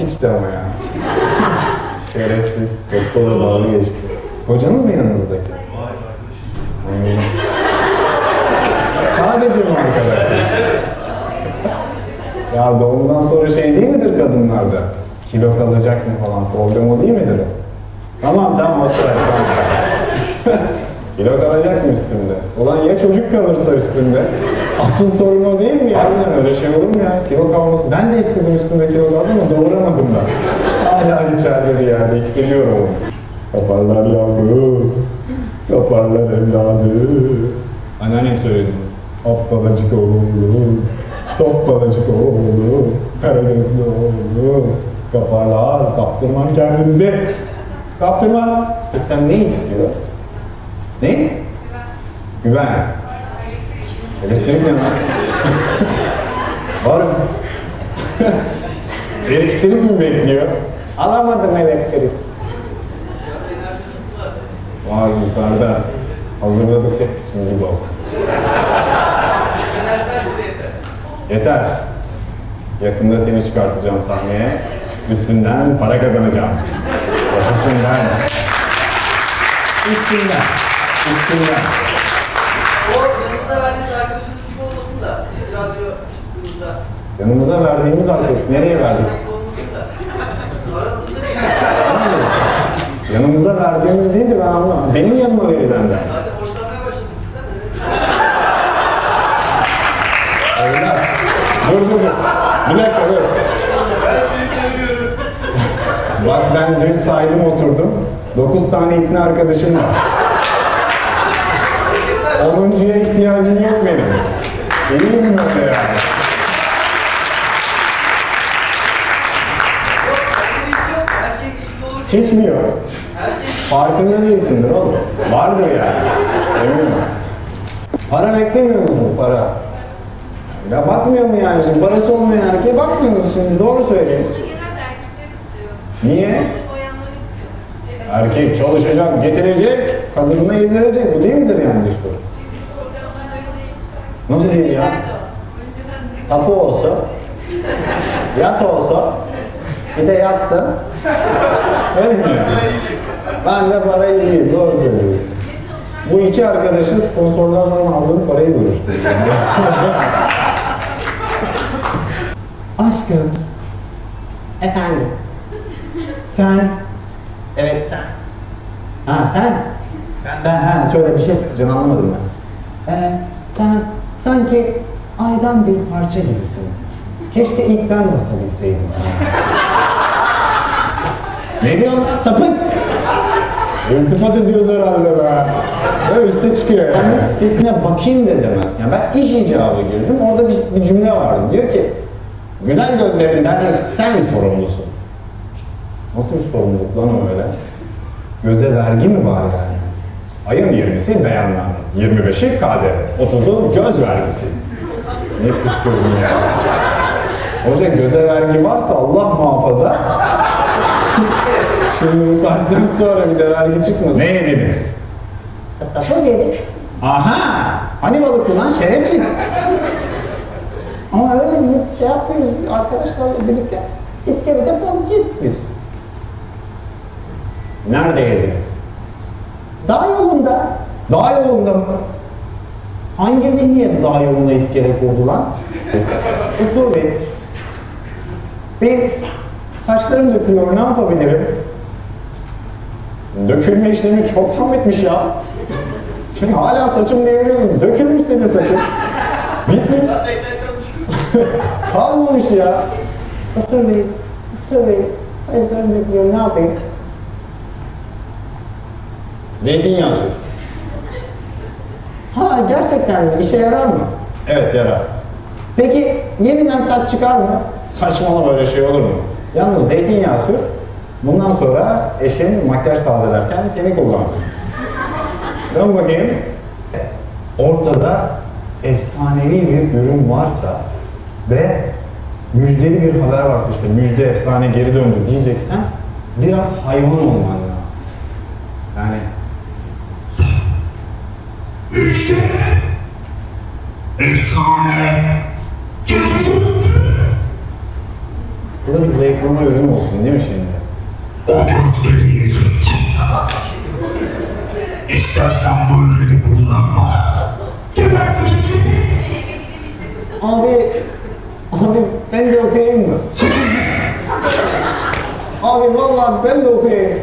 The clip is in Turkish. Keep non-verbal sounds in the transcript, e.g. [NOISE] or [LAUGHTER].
Hiç de ama ya. Şerefsiz. Doktorla dalga geçti. Hocanız mı yanınızdaki? Anladım. Sadece mi arkadaşlar? ya doğumdan sonra şey değil midir kadınlarda? Kilo kalacak mı falan problem o değil midir? Tamam tamam otur tamam. Kilo kalacak mı üstünde? Ulan ya çocuk kalırsa üstünde? Asıl sorun o değil mi ya? Harbiden öyle şey olur mu ya? Kilo kalması. Ben de istedim üstümde kilo kalsın ama doğuramadım da. Hala içeride bir yerde hissediyorum onu. Kaparlar yavru, kaparlar evladı. Anneannem söyledi. Hoppalacık oğlum, toppalacık oğlum, Karadenizli oğlum. Kaparlar, kaptırman kendinizi. Kaptırman. Cidden ne istiyor? Ne? Güven. Elektrik mi? Var mı? [LAUGHS] elektrik mi bekliyor? Alamadım elektrik. Var yukarıda. Hazırladık set bir doz. Yeter. Yakında seni çıkartacağım sahneye. Üstünden para kazanacağım. Yaşasın ben. Üstünden. Üstünden. O yanınıza verdiğiniz arkadaşınız gibi olmasın da. Radyo. Yanımıza verdiğimiz arkadaş nereye verdik? Yanımıza verdiğimiz deyince ben anlamadım. Benim yanıma başladım sizden. Evlat. Dur dur dur. Bir dakika dur. Bak ben dün saydım oturdum. 9 tane ikna arkadaşım var. 10'uncuya ihtiyacım yok benim. İyiyim böyle yani. Yok, bende bir iş yok. Her şey şey Farkında değilsindir oğlum. Vardır yani. Eminim. Para beklemiyor musun para? Ya bakmıyor mu yani şimdi? Parası olmayan erkeğe bakmıyor musun şimdi? Doğru söyleyin. Niye? Erkek çalışacak, getirecek, kadınına yedirecek. Bu değil midir yani düstur? Nasıl değil ya? Tapu olsa, [LAUGHS] yat olsa, bir de yatsa. Öyle mi? Ben de parayı yiyeyim, doğru söylüyorsun. Bu iki arkadaşı sponsorlardan aldığım parayı bölüştü. [LAUGHS] Aşkım. Efendim. Sen. Evet sen. Ha sen. Ben, ben ha şöyle bir şey söyleyeceğim anlamadım ben. Ee, sen sanki aydan bir parça gibisin. Keşke ilk ben basabilseydim sana. ne diyorsun lan sapık? İltifat ediyoruz herhalde be. Ve üste çıkıyor yani. sitesine bakayım da demez. Yani ben iş icabı girdim. Orada bir, bir cümle vardı. Diyor ki güzel gözlerinden sen sorumlusun. Nasıl bir sorumluluk lan o öyle? Göze vergi mi var yani? Ayın 20'si beyanlar. 25'i KDV. 30'u göz vergisi. Ne püskürdün ya? Hoca göze vergi varsa Allah muhafaza. [LAUGHS] Şimdi bu saatten sonra bir de vergi çıkmadı. Ne yediniz? Istakoz yedik. Aha! Hani balık lan şerefsiz. Ama öyle biz şey yapmıyoruz arkadaşlarla birlikte iskelede balık yedik biz. Nerede yediniz? Dağ yolunda. Dağ yolunda mı? Hangi zihniyet dağ yolunda iskele kurdu lan? Otur. Benim saçlarım dökülüyor, ne yapabilirim? Dökülme işlemi çoktan bitmiş ya. Çünkü hala saçım diyebiliyorsun. Dökülmüş senin saçın. Bitmiş. [LAUGHS] Kalmamış ya. Doktor bey, doktor bey, saçlarım dökülüyor, ne yapayım? Zeytinyağı sür. Ha gerçekten mi? İşe yarar mı? Evet yarar. Peki yeniden saç çıkar mı? Saçmalama böyle şey olur mu? Yalnız zeytinyağı sür. Bundan sonra eşin makyaj tazelerken seni kullansın. Dön bakayım. Ortada efsanevi bir ürün varsa ve müjdeli bir haber varsa işte müjde efsane geri döndü diyeceksen biraz hayvan olman lazım. Yani Müjde. Efsane. Geri döndü. Bu da bir zayıflama ürünü olsun değil mi şimdi? O gökleri yiyecek. İstersen bu ürünü kullanma. Gebertirim seni. Abi, abi ben de okuyayım mı? Abi vallahi ben de okuyayım.